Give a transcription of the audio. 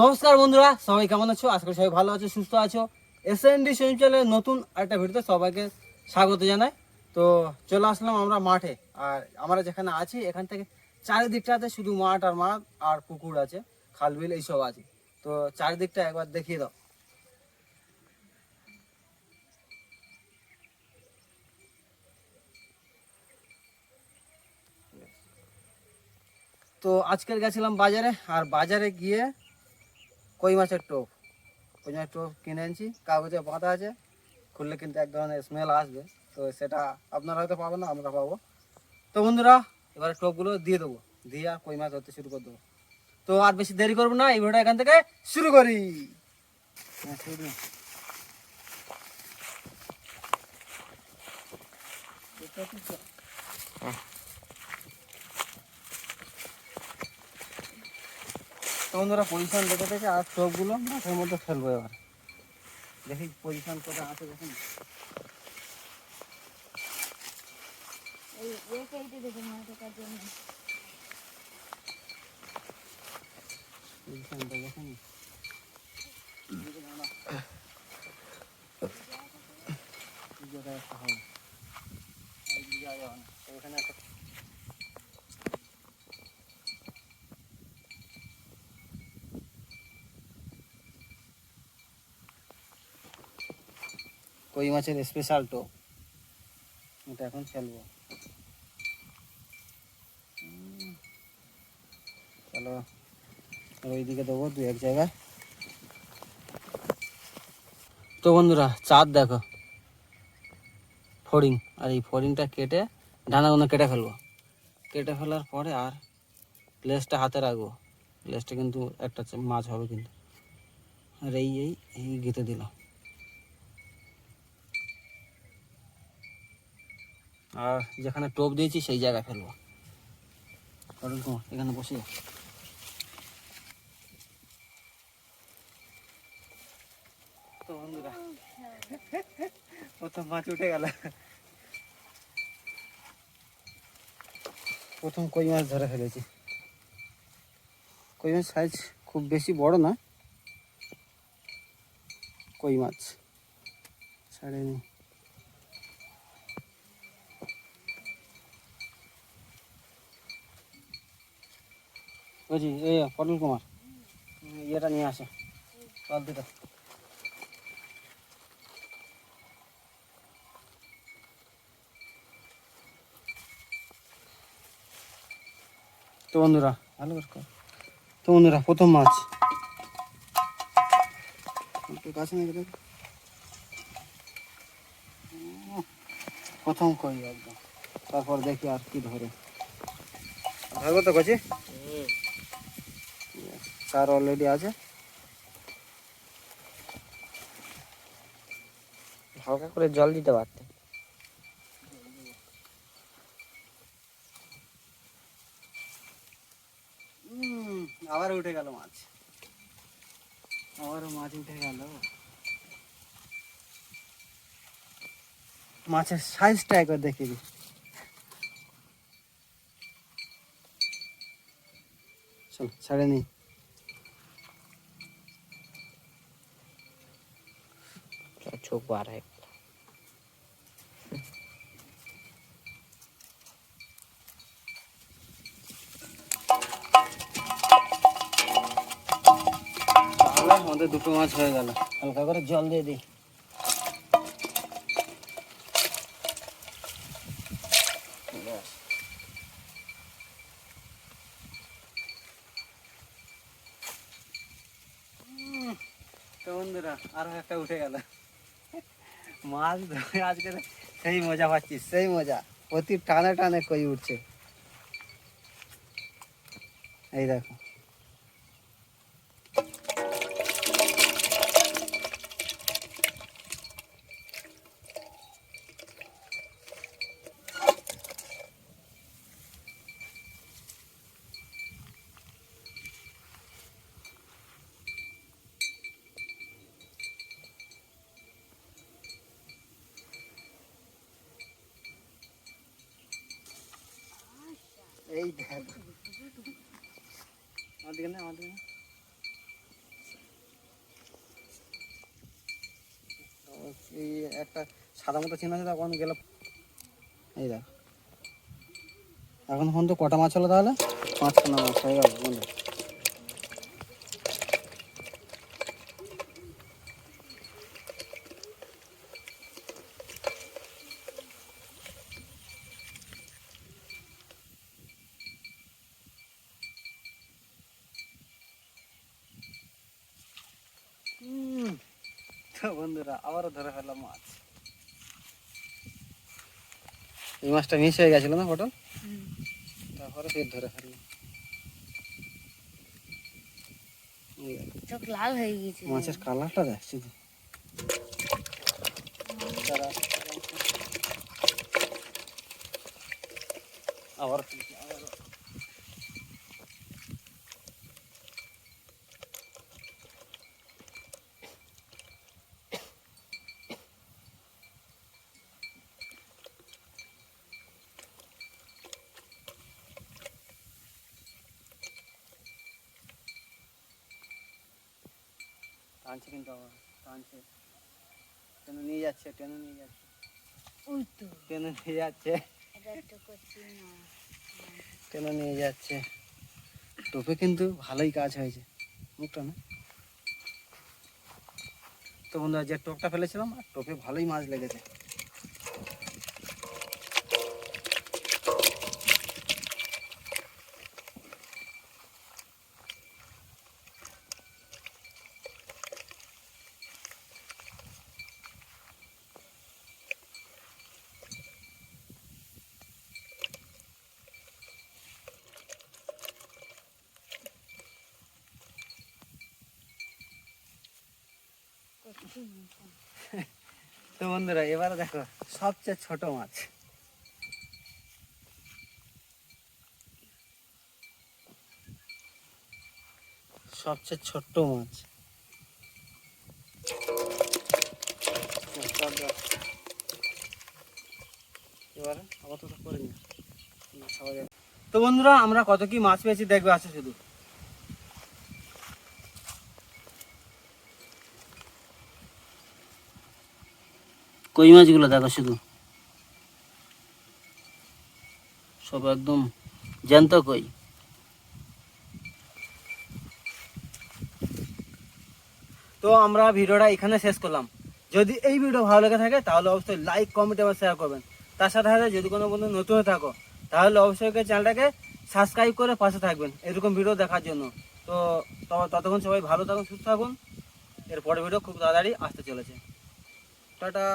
নমস্কার বন্ধুরা, সবাই কেমন আছো? আজকে সবাই ভালো আছো, সুস্থ আছো। এস এন ডি চ্যানেলের নতুন একটা ভিডিওতে সবাইকে স্বাগত জানাই। তো চলে আসলাম আমরা মাঠে, আর আমরা যেখানে আছি, এখান থেকে চারিদিকটাতে শুধু মাঠ আর মাঠ আর পুকুর আছে খালবিল এইসব আছে। তো চারিদিকটা একবার দেখিয়ে দাও। তো আজকের গেছিলাম বাজারে, আর বাজারে গিয়ে কই মাছের টোপ? কই মাছের টোপ কিনে আনছি কাগজে বাঁধা আছে খুললে কিন্তু এক ধরনের স্মেল আসবে। তো সেটা আপনারা হয়তো পাবেন না আমরা পাবো। তো বন্ধুরা এবারে টোপগুলো দিয়ে দেবো। দিয়ে আর কই মাছ ধরতে শুরু করে দেবো। তো আর বেশি দেরি করব না এই ভিডিওটা এখান থেকে শুরু করি। হ্যাঁ, শুরু করুন। তো বন্ধুরা পজিশন দেখে দেখে আর টোপগুলো মাঠের মধ্যে ফেলব এবার। দেখি পজিশন কোথায় আছে দেখুন। দেখুন এই জায়গায় একটা হবে এই দিকে আর যাবে না। তো এখানে একটা কই মাছের স্পেশাল টোপ এটা এখন ফেলব চলো ওইদিকে দেবো দু এক জায়গায়। তো বন্ধুরা, চাঁদ দেখো। ফড়িং, আর এই ফড়িংটা কেটে ডানাগুলো কেটে ফেলব। কেটে ফেলার পরে আর লেজটা হাতে রাখব। লেজটা কিন্তু একটা মাছ হবে কিন্তু। আর এই এই গেঁথে দিলাম। আর যেখানে টোপ দিয়েছি, সেই জায়গায় ফেলব। অরুণ কুমার এখানে বসে প্রথম মাছ উঠে গেল। প্রথম কই মাছ ধরে ফেলেছি। কই মাছ সাইজ খুব বেশি বড় না। কই মাছ? ছাড়ে বুঝি এই পটল কুমার। ইয়েটা নিয়ে আসে। বালতিটা তো বন্ধুরা, ভালো করে। তো বন্ধুরা, প্রথম মাছ। প্রথম কই একদম। তারপর দেখি আর কি ধরে। ধরবো তো কচি? চার অলরেডি আছে। হালকা করে জল দিতে পারতে। আবার উঠে গেল মাছ। আবারও মাছ উঠে গেল। মাছের সাইজটা একবার দেখে দিই। চল, ছাড়ে নি। বার হয় তাহলে আমাদের দুটো মাছ হয়ে গেল। হালকা করে জল দিয়ে দিই। তো বন্ধুরা, আরও একটা উঠে গেল। মাছ ধরে আজকে সেই মজা পাচ্ছি সেই মজা। প্রতি টানে টানে কই উঠছে। এই দেখো। এই দেখ আমাদের না আমাদের না। এই একটা সাদা মতো চিহ্ন আছে তখন গেল। এই দেখ। এখন ফোন তো কটা মাছ হলো তাহলে? পাঁচখানা মাছ হয়ে গেল বন্ধু। বন্ধুরা আবারও ধরে ফেললাম মাছ। এই মাছটা মিস হয়ে গেছিল না পটল? তারপরে ফের ধরে ফেললাম। চোখ লাল হয়ে গিয়েছে। মাছের কালারটা দেখ শুধু আবার ফেলছি, আবার টানছে কিন্তু আবার টানছে। টেনে নিয়ে যাচ্ছে টেনে নিয়ে যাচ্ছে। ওই তো টেনে নিয়ে যাচ্ছে। টেনে নিয়ে যাচ্ছে। টোপে কিন্তু ভালোই কাজ হয়েছে। মুখটা না? তো বন্ধুরা যে টোপটা ফেলেছিলাম আর টোপে ভালোই মাছ লেগেছে। তো বন্ধুরা, এবারে দেখো, সবচেয়ে ছোট মাছ। সবচেয়ে ছোট্ট মাছ। তো বন্ধুরা, আমরা কত কি মাছ পেয়েছি দেখবে, আছে শুধু। কই মাছগুলো দেখো শুধু। সব একদম জ্যান্ত কই। তো আমরা ভিডিওটা এখানে শেষ করলাম। যদি এই ভিডিও ভালো লেগে থাকে, তাহলে অবশ্যই লাইক কমেন্ট এবং শেয়ার করবেন। তার সাথে সাথে যদি কোনো বন্ধু নতুন হয়ে থাকো, তাহলে অবশ্যই চ্যানেলটাকে সাবস্ক্রাইব করে পাশে থাকবেন এরকম ভিডিও দেখার জন্য। তো ততক্ষণ সবাই ভালো থাকুন, সুস্থ থাকুন। এর পরের ভিডিও খুব তাড়াতাড়ি আসতে চলেছে। টাটা।